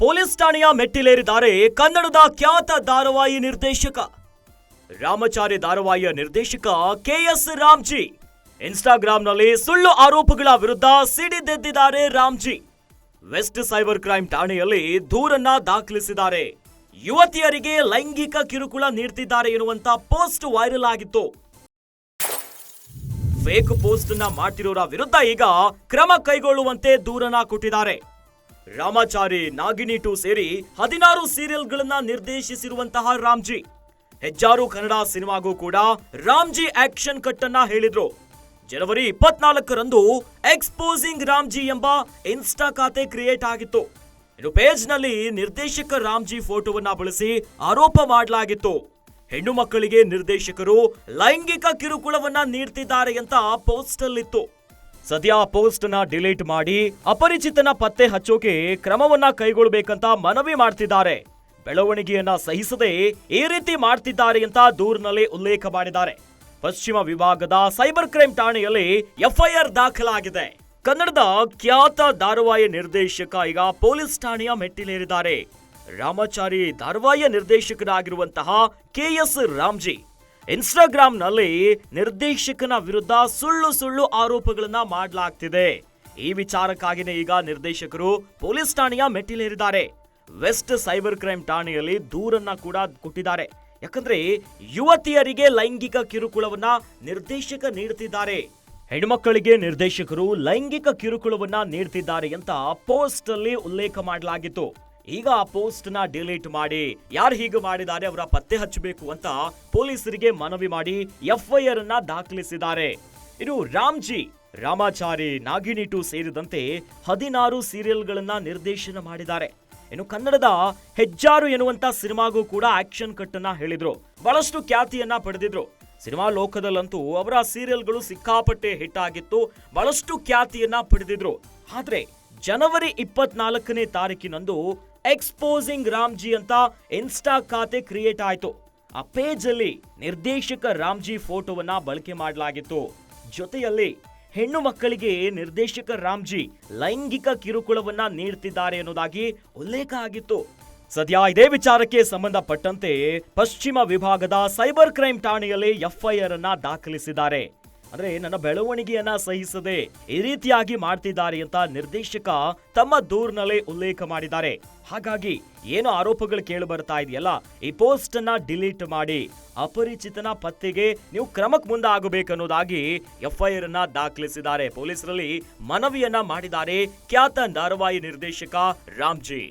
Police ಠಾಣೆಯ ಮೆಟ್ಟಿಲೇರಿದ್ದಾರೆ ಕನ್ನಡದ ಖ್ಯಾತ ಧಾರಾವಾಹಿ ನಿರ್ದೇಶಕ. ರಾಮಚಾರಿ ಧಾರಾವಾಹಿಯ ನಿರ್ದೇಶಕ ಕೆಎಸ್ ರಾಮ್ಜಿ. ಇನ್ಸ್ಟಾಗ್ರಾಂನಲ್ಲಿ ಸುಳ್ಳು ಆರೋಪಗಳ ವಿರುದ್ಧ ಸಿಡಿದೆದ್ದಿದ್ದಾರೆ ರಾಮ್ಜಿ. ವೆಸ್ಟ್ ಸೈಬರ್ ಕ್ರೈಮ್ ಠಾಣೆಯಲ್ಲಿ ದೂರನ್ನ ದಾಖಲಿಸಿದ್ದಾರೆ. ಯುವತಿಯರಿಗೆ ಲೈಂಗಿಕ ಕಿರುಕುಳ ನೀಡ್ತಿದ್ದಾರೆ ಎನ್ನುವಂತ ಪೋಸ್ಟ್ ವೈರಲ್ ಆಗಿತ್ತು. ಫೇಕ್ ಪೋಸ್ಟ್ನ ಮಾಡ್ತಿರೋರ ವಿರುದ್ಧ ಈಗ ಕ್ರಮ ಕೈಗೊಳ್ಳುವಂತೆ ದೂರನ ಕೊಟ್ಟಿದ್ದಾರೆ. ರಾಮಾಚಾರಿ ನಾಗಿನಿ ಟು ಸೇರಿ ಹದಿನಾರು ಸೀರಿಯಲ್ಗಳನ್ನ ನಿರ್ದೇಶಿಸಿರುವಂತಹ ರಾಮ್ಜಿ. ಹೆಜ್ಜಾರು ಕನ್ನಡ ಸಿನಿಮಾಗೂ ಕೂಡ ರಾಮ್ಜಿ ಆಕ್ಷನ್ ಕಟ್ ಅನ್ನ ಹೇಳಿದ್ರು. ಜನವರಿ ಇಪ್ಪತ್ನಾಲ್ಕರಂದು ಎಕ್ಸ್ಪೋಸಿಂಗ್ ರಾಮ್ಜಿ ಎಂಬ ಇನ್ಸ್ಟಾ ಖಾತೆ ಕ್ರಿಯೇಟ್ ಆಗಿತ್ತು. ಇನ್ನು ಪೇಜ್ನಲ್ಲಿ ನಿರ್ದೇಶಕ ರಾಮ್ಜಿ ಫೋಟೋವನ್ನ ಬಳಸಿ ಆರೋಪ ಮಾಡಲಾಗಿತ್ತು. ಹೆಣ್ಣು ಮಕ್ಕಳಿಗೆ ನಿರ್ದೇಶಕರು ಲೈಂಗಿಕ ಕಿರುಕುಳವನ್ನ ನೀಡ್ತಿದ್ದಾರೆ ಅಂತ ಪೋಸ್ಟ್ ಅಲ್ಲಿತ್ತು ಸದ್ಯ ಆ ಪೋಸ್ಟ್ನ ಡಿಲೀಟ್ ಮಾಡಿ ಅಪರಿಚಿತನ ಪತ್ತೆ ಹಚ್ಚೋಕೆ ಕ್ರಮವನ್ನ ಕೈಗೊಳ್ಳಬೇಕಂತ ಮನವಿ ಮಾಡ್ತಿದ್ದಾರೆ. ಬೆಳವಣಿಗೆಯನ್ನ ಸಹಿಸದೆ ಈ ರೀತಿ ಮಾಡ್ತಿದ್ದಾರೆ ಅಂತ ದೂರಿನಲ್ಲಿ ಉಲ್ಲೇಖ ಮಾಡಿದ್ದಾರೆ. ಪಶ್ಚಿಮ ವಿಭಾಗದ ಸೈಬರ್ ಕ್ರೈಮ್ ಠಾಣೆಯಲ್ಲಿ ಎಫ್ಐಆರ್ ದಾಖಲಾಗಿದೆ. ಕನ್ನಡದ ಖ್ಯಾತ ಧಾರವಾಹಿ ನಿರ್ದೇಶಕ ಈಗ ಪೊಲೀಸ್ ಠಾಣೆಯ ಮೆಟ್ಟಿಲೇರಿದ್ದಾರೆ. ರಾಮಾಚಾರಿ ಧಾರಾವಾಹಿಯ ನಿರ್ದೇಶಕರಾಗಿರುವಂತಹ ಕೆಎಸ್ ರಾಮ್ಜಿ. ಇನ್ಸ್ಟಾಗ್ರಾಂನಲ್ಲಿ ನಿರ್ದೇಶಕನ ವಿರುದ್ಧ ಸುಳ್ಳು ಸುಳ್ಳು ಆರೋಪಗಳನ್ನ ಮಾಡಲಾಗ್ತಿದೆ. ಈ ವಿಚಾರಕ್ಕಾಗಿನೇ ಈಗ ನಿರ್ದೇಶಕರು ಪೊಲೀಸ್ ಠಾಣೆಯ ಮೆಟ್ಟಿಲೇರಿದ್ದಾರೆ. ವೆಸ್ಟ್ ಸೈಬರ್ ಕ್ರೈಮ್ ಠಾಣೆಯಲ್ಲಿ ದೂರನ್ನ ಕೂಡ ಕೊಟ್ಟಿದ್ದಾರೆ. ಯಾಕಂದ್ರೆ ಯುವತಿಯರಿಗೆ ಲೈಂಗಿಕ ಕಿರುಕುಳವನ್ನ ನಿರ್ದೇಶಕ ನೀಡುತ್ತಿದ್ದಾರೆ ಹೆಣ್ಮಕ್ಕಳಿಗೆ ನಿರ್ದೇಶಕರು ಲೈಂಗಿಕ ಕಿರುಕುಳವನ್ನ ನೀಡ್ತಿದ್ದಾರೆ ಅಂತ ಪೋಸ್ಟ್ ಅಲ್ಲಿ ಉಲ್ಲೇಖ ಮಾಡಲಾಗಿತ್ತು. ಈಗ ಆ ಪೋಸ್ಟ್ನ ಡಿಲೀಟ್ ಮಾಡಿ. ಯಾರು ಹೀಗೆ ಮಾಡಿದ್ದಾರೆ ಅವರ ಪತ್ತೆ ಹಚ್ಚಬೇಕು ಅಂತ ಪೊಲೀಸರಿಗೆ ಮನವಿ ಮಾಡಿ ಎಫ್ಐಆರ್ ಅನ್ನ ದಾಖಲಿಸಿದ್ದಾರೆ. ಇನ್ನು ರಾಮ್ಜಿ, ರಾಮಾಚಾರಿ ನಾಗಿನಿ ಟು ಸೇರಿದಂತೆ ಹದಿನಾರು ಸೀರಿಯಲ್ಗಳನ್ನ ನಿರ್ದೇಶನ ಮಾಡಿದ್ದಾರೆ. ಇನ್ನು ಕನ್ನಡದ ಹೆಜ್ಜಾರು ಎನ್ನುವಂತ ಸಿನಿಮಾಗೂ ಕೂಡ ಆಕ್ಷನ್ ಕಟ್ ಅನ್ನ ಹೇಳಿದ್ರು. ಬಹಳಷ್ಟು ಖ್ಯಾತಿಯನ್ನ ಪಡೆದಿದ್ರು. ಸಿನಿಮಾ ಲೋಕದಲ್ಲಂತೂ ಅವರ ಸೀರಿಯಲ್ಗಳು ಸಿಕ್ಕಾಪಟ್ಟೆ ಹಿಟ್ ಆಗಿತ್ತು, ಬಹಳಷ್ಟು ಖ್ಯಾತಿಯನ್ನ ಪಡೆದಿದ್ರು. ಆದ್ರೆ, ಜನವರಿ ಇಪ್ಪತ್ನಾಲ್ಕನೇ ತಾರೀಕಿನಂದು ಎಕ್ಸ್ಪೋಸಿಂಗ್ ರಾಮ್ಜಿ ಅಂತ ಇನ್ಸ್ಟಾ ಖಾತೆ ಕ್ರಿಯೇಟ್ ಆಯಿತು. ಆ ಪೇಜಲ್ಲಿ ನಿರ್ದೇಶಕ ರಾಮ್ಜಿ ಫೋಟೋವನ್ನ ಬಳಕೆ ಮಾಡಲಾಗಿತ್ತು. ಜೊತೆಯಲ್ಲಿ ಹೆಣ್ಣು ಮಕ್ಕಳಿಗೆ ನಿರ್ದೇಶಕ ರಾಮ್ಜಿ ಲೈಂಗಿಕ ಕಿರುಕುಳವನ್ನ ನೀಡ್ತಿದ್ದಾರೆ ಅನ್ನೋದಾಗಿ ಉಲ್ಲೇಖ ಆಗಿತ್ತು. ಸದ್ಯ ಇದೇ ವಿಚಾರಕ್ಕೆ ಸಂಬಂಧಪಟ್ಟಂತೆ ಪಶ್ಚಿಮ ವಿಭಾಗದ ಸೈಬರ್ ಕ್ರೈಂ ಠಾಣೆಯಲ್ಲಿ ಎಫ್ಐಆರ್ ಅನ್ನ ದಾಖಲಿಸಿದ್ದಾರೆ. ಅಂದ್ರೆ ನನ್ನ ಬೆಳವಣಿಗೆಯನ್ನ ಸಹಿಸದೆ ಈ ರೀತಿಯಾಗಿ ಮಾಡ್ತಿದ್ದಾರೆ ಅಂತ ನಿರ್ದೇಶಕ ತಮ್ಮ ದೂರ್ನಲ್ಲೇ ಉಲ್ಲೇಖ ಮಾಡಿದ್ದಾರೆ. ಹಾಗಾಗಿ ಏನು ಆರೋಪಗಳು ಕೇಳಿ ಬರ್ತಾ ಇದೆಯಲ್ಲ, ಈ ಪೋಸ್ಟ್ ಅನ್ನ ಡಿಲೀಟ್ ಮಾಡಿ ಅಪರಿಚಿತನ ಪತ್ತೆಗೆ ನೀವು ಕ್ರಮಕ್ಕೆ ಮುಂದಾಗಬೇಕನ್ನೋದಾಗಿ ಎಫ್ಐಆರ್ ಅನ್ನ ದಾಖಲಿಸಿದ್ದಾರೆ. ಪೊಲೀಸರಲ್ಲಿ ಮನವಿಯನ್ನ ಮಾಡಿದ್ದಾರೆ. ಖ್ಯಾತ ಧಾರಾವಾಹಿ ನಿರ್ದೇಶಕ ರಾಮ್ಜಿ.